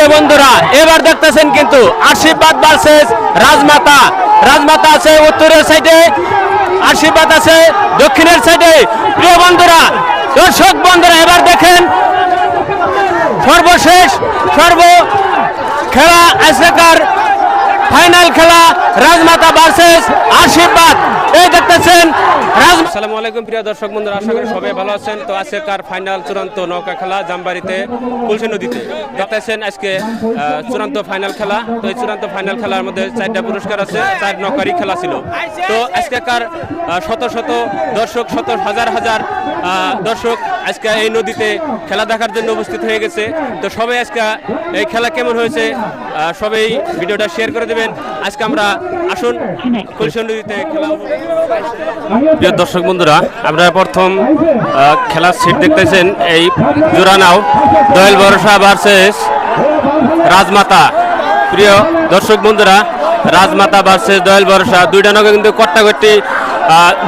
প্রিয় বন্ধুরা, এবার দেখতেছেন কিন্তু আশীর্বাদ ভার্সেস রাজমাতা। রাজমাতা আছে উত্তরের সাইডে আশীর্বাদ আছে দক্ষিণের সাইডে প্রিয় বন্ধুরা, দর্শক বন্ধুরা, এবার দেখেন সর্বশেষ, সর্ব খেলা আজকেকার ফাইনাল খেলা রাজমাতা ভার্সেস আশীর্বাদ। আসসালামু আলাইকুম প্রিয় দর্শক বন্ধুরা আশা করি সবাই ভালো আছেন। তো আজকেকার ফাইনাল চূড়ান্ত নৌকা খেলা জামবাড়িতে কুলসি নদীতে। দেখতেছেন আজকে চূড়ান্ত ফাইনাল খেলা। তো এই চূড়ান্ত ফাইনাল খেলার মধ্যে চারটা পুরস্কার আছে চার নৌকারই খেলা ছিল। তো আজকেকার আহ, শত শত দর্শক শত হাজার হাজার দর্শক আজকে এই নদীতে খেলা দেখার জন্য উপস্থিত হয়ে গেছে। তো সবাই আজকে এই খেলা কেমন হয়েছে সবাই ভিডিওটা শেয়ার করে দেবেন। আজকে আমরা আসুন প্রিয় দর্শক বন্ধুরা, আপনারা প্রথম খেলার সিট দেখতেছেন এই জোরানাও। দয়াল ভরসা ভার্সেস রাজমাতা। প্রিয় দর্শক বন্ধুরা, রাজমাতা ভার্সেস দয়াল ভরসা, দুইটা নৌকা কিন্তু কট্টাকট্টি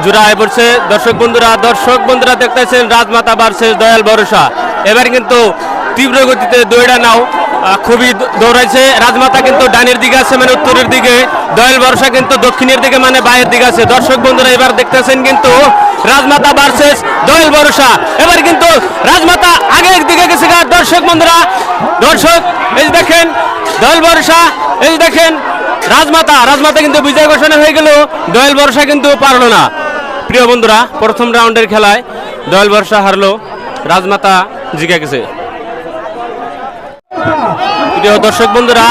জোড়ায় পড়ছে। দর্শক বন্ধুরা দর্শক বন্ধুরা দেখতেছেন রাজমাতা ভার্সেস দয়াল ভরসা। এবার কিন্তু তীব্র গতিতে দুইটা নাও খুবই দৌড়াইছে। রাজমাতা কিন্তু ডানের দিকে আছে মানে উত্তরের দিকে। দয়াল বর্ষা কিন্তু দক্ষিণের দিকে মানে বাইরের দিকে আছে। দর্শক বন্ধুরা এবার দেখতেছেন কিন্তু রাজমাতা ভার্সেস দয়াল ভরসা। এবার কিন্তু রাজমাতা আগের দিকে গেছে গা, দর্শক বন্ধুরা দর্শক এই দেখেন দয়াল ভরসা এই দেখেন রাজমাতা। রাজমাতা কিন্তু বিজয় ঘোষণা হয়ে গেল। দয়াল বর্ষা কিন্তু পারল না। প্রিয় বন্ধুরা প্রথম রাউন্ডের খেলায় দয়াল বর্ষা হারলো। রাজমাতা জিকে গেছে। দর্শক বন্ধুরা,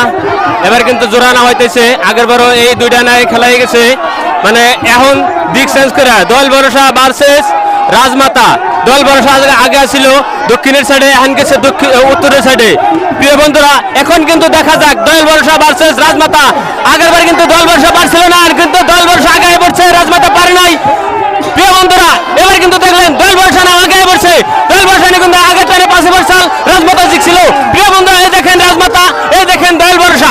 এবার কিন্তু জোড়া না হইতেছে। আগের বারও এই দুইটা নাই খেলা হয়ে গেছে। মানে এখন দিক চেঞ্জ করে দল ভরসা ভার্সেস রাজমাতা। দল ভরসা আগে- ছিল দক্ষিণের সাইডে এখন গেছে দক্ষিণ উত্তরের সাইডে প্রিয় বন্ধুরা, এখন কিন্তু দেখা যাক দল ভরসা ভার্সেস রাজমাতা। আগের বার কিন্তু দল ভরসা পারছিল না, আর কিন্তু দল ভরসা আগে পড়ছে, রাজমাতা পারে নাই। প্রিয় বন্ধুরা, এবার কিন্তু দেখলেন দল ভরসা না আগে পড়ছে দল ভরসা না কিন্তু আগে টানে পাশে বর্ষাল রাজমাতা জিতছিল প্রিয় বন্ধুরা এই দেখেন রাজমাতা এই দেখেন দয়াল ভরসা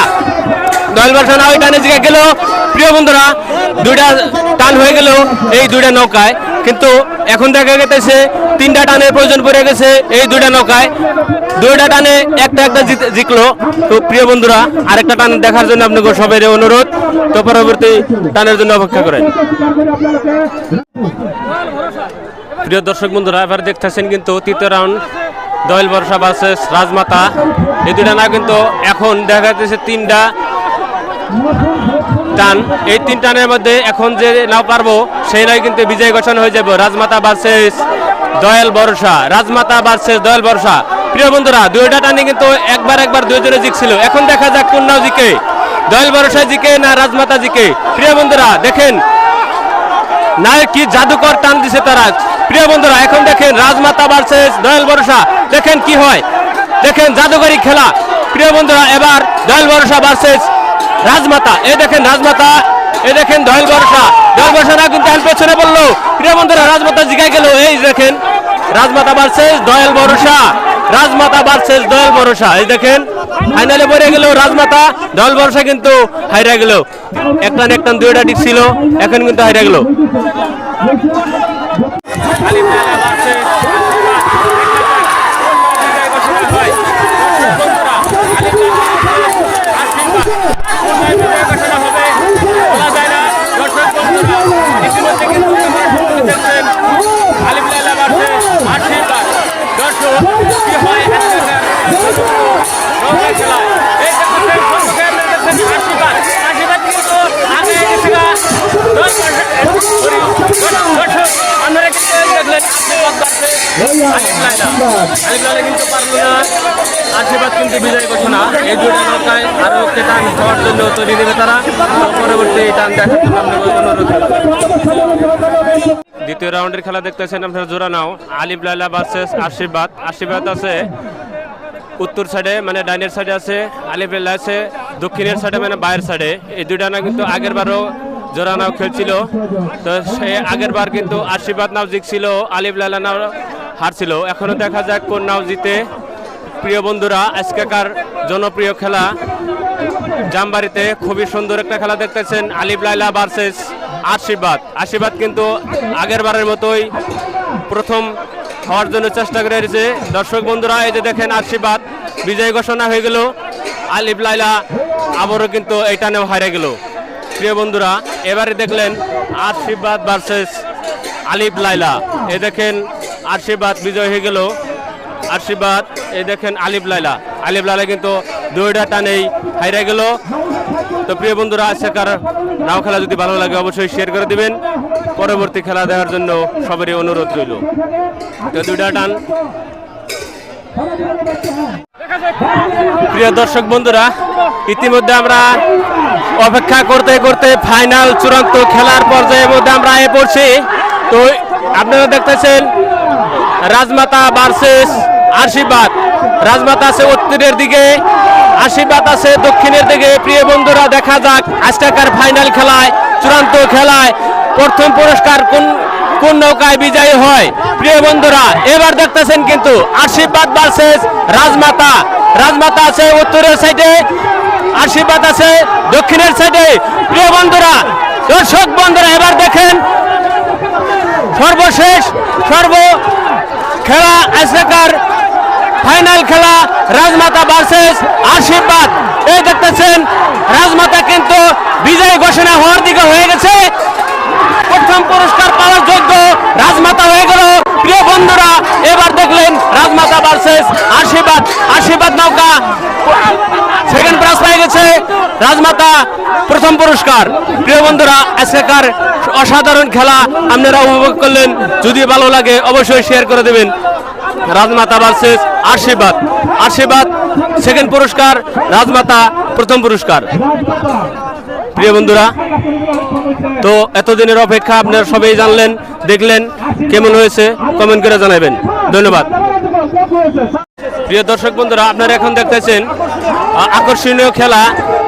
দয়াল ভরসা না ওই টানে জিগে গেল। প্রিয় বন্ধুরা, দুইটা টান হয়ে গেল এই দুইটা নৌকায়। কিন্তু এখন দেখা গেছে তিনটা টানের প্রয়োজন পড়ে গেছে এই দুইটা নৌকায়। দুইটা টানে একটা একটা জিত- জিতলো। তো প্রিয় বন্ধুরা, আরেকটা টান দেখার জন্য আপনাকে সবাই অনুরোধ। তো পরবর্তী টানের জন্য অপেক্ষা করেন। প্রিয় দর্শক বন্ধুরা, এবার দেখতেছেন কিন্তু তৃতীয় রাউন্ড দয়াল বর্ষা ভার্সেস রাজমাতা। এই দুটা না কিন্তু এখন দেখা যাচ্ছে তিনটা টান। এই তিন টানের মধ্যে এখন যে নাও পারব, সেই নয় কিন্তু বিজয় ঘোষণা হয়ে যাবে। রাজমাতা ভার্সেস দয়াল বর্ষা রাজমাতা ভার্সেস দয়াল বর্ষা প্রিয় বন্ধুরা, দুইটা টানে কিন্তু একবার একবার দুইজনে জিতছিল। এখন দেখা যাক কোন নাও জিকে। দয়াল বর্ষা জিকে না রাজমাতা জিকে? প্রিয় বন্ধুরা, দেখেন না কি জাদুকর টান দিছে তারা। প্রিয় বন্ধুরা, এখন দেখেন, রাজমাতা ভার্সেস দয়াল ভরসা। দেখেন কি হয়। দেখেন, জাদুকরি খেলা। প্রিয় বন্ধুরা, এবার দয়াল ভরসা ভার্সেস রাজমাতা এই দেখেন রাজমাতা এই দেখেন দয়াল ভরসা দয়াল বর্ষা না কিন্তু হেল্প পেছনে বলল, প্রিয় বন্ধুরা, রাজমাতা জিগাই গেল। এই দেখেন, রাজমাতা ভার্সেস দয়াল ভরসা রাজমাতা ভার্সেস দয়াল ভরসা এই দেখেন, ফাইনালে পড়ে গেল রাজমাতা, দয়াল ভরসা কিন্তু হাইরা গেল। একটা না একটা দুইটা ডিক ছিল, এখন কিন্তু হাইরা গেল। আশীর্বাদ কিন্তু বিজয় ঘোষণা। এই দুটো নৌকায় আরও একটি টান হওয়ার জন্য তৈরি দেবে তারা। পরবর্তী টান দেখার জন্য অনুরোধ দ্বিতীয় রাউন্ডের খেলা দেখতেছেন আপনারা জোড়া নাও। আলিফ লাইলা ভার্সেস আশীর্বাদ। আশীর্বাদ আছে উত্তর সাইডে মানে ডাইনের সাইডে আছে আলিফ লাইলা আছে দক্ষিণের সাইডে মানে বাইরের সাইডে এই দুইটা না কিন্তু আগের বারও জোড়া নাও খেলছিল। তো সে আগের বার কিন্তু আশীর্বাদ নাও জিতছিল আলিফ লাইলা নাও হারছিল। এখনও দেখা যাক কোন নাও জিতে। প্রিয় বন্ধুরা, আজকেকার জনপ্রিয় খেলা জামবাড়িতে খুবই সুন্দর একটা খেলা দেখতেছেন আলিফ লাইলা ভার্সেস আশীর্বাদ। আশীর্বাদ কিন্তু আগের বারের মতোই প্রথম হওয়ার জন্য চেষ্টা করে এসেছে। দর্শক বন্ধুরা, এই যে দেখেন আশীর্বাদ, বিজয় ঘোষণা হয়ে গেল। আলিফ লাইলা আবারও কিন্তু এই টানেও হারে গেল। প্রিয় বন্ধুরা, এবারে দেখলেন আশীর্বাদ ভার্সেস আলিফ লাইলা। এ দেখেন আশীর্বাদ বিজয় হয়ে গেল। আশীর্বাদ এই দেখেন আলিফ লাইলা। আলিফ লাইলা কিন্তু দুইটা টানেই হাইরে গেল। তো প্রিয় বন্ধুরা, আজকের নাও খেলা যদি ভালো লাগে অবশ্যই শেয়ার করে দিবেন। পরবর্তী খেলা দেওয়ার জন্য সবারই অনুরোধ রইল। তো দুইটা টান। প্রিয় দর্শক বন্ধুরা, ইতিমধ্যে আমরা অপেক্ষা করতে করতে ফাইনাল চূড়ান্ত খেলার পর্যায়ের মধ্যে আমরা এ পড়ছি। তো আপনারা দেখতেছেন, রাজমাতা ভার্সেস আশীর্বাদ। রাজমাতা আছে উত্তরের দিকে, আশীর্বাদ আছে দক্ষিণের দিকে। প্রিয় বন্ধুরা, দেখা যাক আজকালকার ফাইনাল খেলায়, চূড়ান্ত খেলায় প্রথম পুরস্কার কোন কোন নৌকায় বিজয়ী হয়। প্রিয় বন্ধুরা, এবার দেখতেছেন কিন্তু আশীর্বাদ ভার্সেস রাজমাতা। রাজমাতা আছে উত্তরের সাইডে আশীর্বাদ আছে দক্ষিণের সাইডে। প্রিয় বন্ধুরা, দর্শক বন্ধুরা, এবার দেখেন সর্বশেষ সর্ব খেলা আজকের ফাইনাল খেলা রাজমাতা ভার্সেস আশীর্বাদ। এই দেখতেছেন, রাজমাতা কিন্তু বিজয় ঘোষণা হওয়ার দিকে হয়ে গেছে। প্রথম পুরস্কার পাওয়ার যোগ্য রাজমাতা হয়ে গেল। প্রিয় বন্ধুরা, এবার দেখলেন রাজমাতা ভার্সেস আশীর্বাদ। আশীর্বাদ নৌকা সেকেন্ড প্রাইজ পেয়ে গেছে রাজমাতা প্রথম পুরস্কার। প্রিয় বন্ধুরা আজকের অসাধারণ খেলা আপনারা উপভোগ করলেন। যদি ভালো লাগে অবশ্যই শেয়ার করে দেবেন। রাজমাতা ভার্সেস আশীর্বাদ। আশীর্বাদ সেকেন্ড পুরস্কার, রাজমাতা প্রথম পুরস্কার। প্রিয় বন্ধুরা, তো এতদিনের অপেক্ষা আপনারা সবাই জানলেন, দেখলেন কেমন হয়েছে কমেন্ট করে জানাবেন। ধন্যবাদ। প্রিয় দর্শক বন্ধুরা, আপনারা এখন দেখতেছেন আকর্ষণীয় খেলা,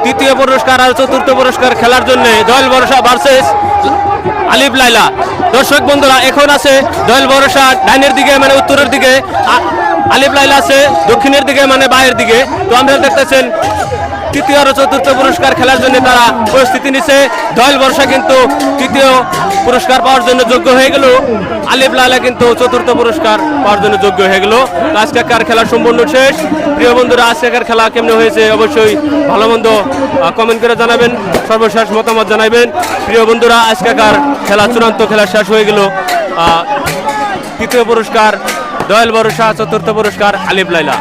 তৃতীয় পুরস্কার আর চতুর্থ পুরস্কার খেলার জন্য দয়াল ভরসা ভার্সেস আলিফ লাইলা দর্শক বন্ধুরা, এখন আছে দয়াল ভরসা ডাইনের দিকে মানে উত্তরের দিকে। আলিফ লাইলা আছে, দক্ষিণের দিকে মানে বাইরের দিকে। তো আপনারা দেখতেছেন, তৃতীয় আর চতুর্থ পুরস্কার খেলার জন্য তারা প্রস্তুতি নিচ্ছে দয়াল বর্ষা কিন্তু তৃতীয় পুরস্কার পাওয়ার জন্য যোগ্য হয়ে গেল। আলিফ লালা কিন্তু চতুর্থ পুরস্কার পাওয়ার জন্য যোগ্য হয়ে গেল। তো আজকের খেলা সম্পূর্ণ শেষ? প্রিয় বন্ধুরা আজকের খেলা কেমন হয়েছে অবশ্যই ভালো মন্দ কমেন্ট করে জানাবেন, সর্বশেষ মতামত জানাবেন। প্রিয় বন্ধুরা আজকের খেলা চূড়ান্ত খেলা শেষ হয়ে গেল। তৃতীয় পুরস্কার দয়াল বরুষা চতুর্থ পুরস্কার আলিফ লাইলা।